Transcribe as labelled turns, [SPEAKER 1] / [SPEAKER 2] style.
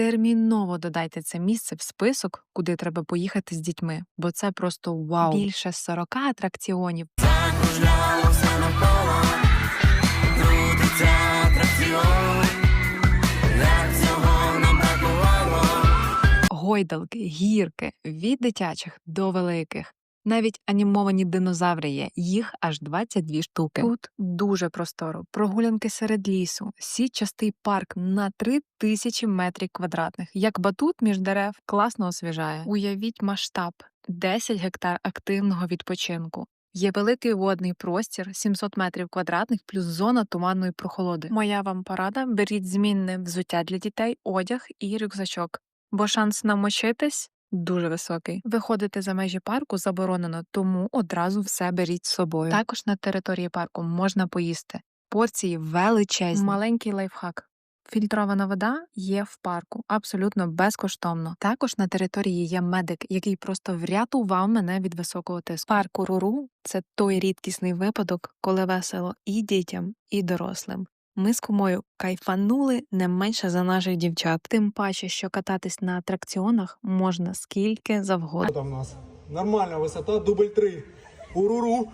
[SPEAKER 1] терміново додайте це місце в список, куди треба поїхати з дітьми, бо це просто вау. Більше 40 атракціонів. Гойдалки, гірки від дитячих до великих. Навіть анімовані динозаври є, їх аж 22 штуки. Тут дуже просторо, прогулянки серед лісу, сітчастий парк на 3000 метрів квадратних. Як батут між дерев класно освіжає. Уявіть масштаб 10 гектар активного відпочинку. Є великий водний простір 700 метрів квадратних плюс зона туманної прохолоди. Моя вам порада: беріть змінне взуття для дітей, одяг і рюкзачок, бо шанс намочитись дуже високий. Виходити за межі парку заборонено, тому одразу все беріть з собою. Також на території парку можна поїсти. Порції величезні. Маленький лайфхак. Фільтрована вода є в парку абсолютно безкоштовно. Також на території є медик, який просто врятував мене від високого тиску. Парк Уруру – це той рідкісний випадок, коли весело і дітям, і дорослим. Ми з кумою кайфанули не менше за наших дівчат. Тим паче, що кататись на атракціонах можна скільки завгодно.
[SPEAKER 2] Там у нас нормальна висота, дубль три. Уруру.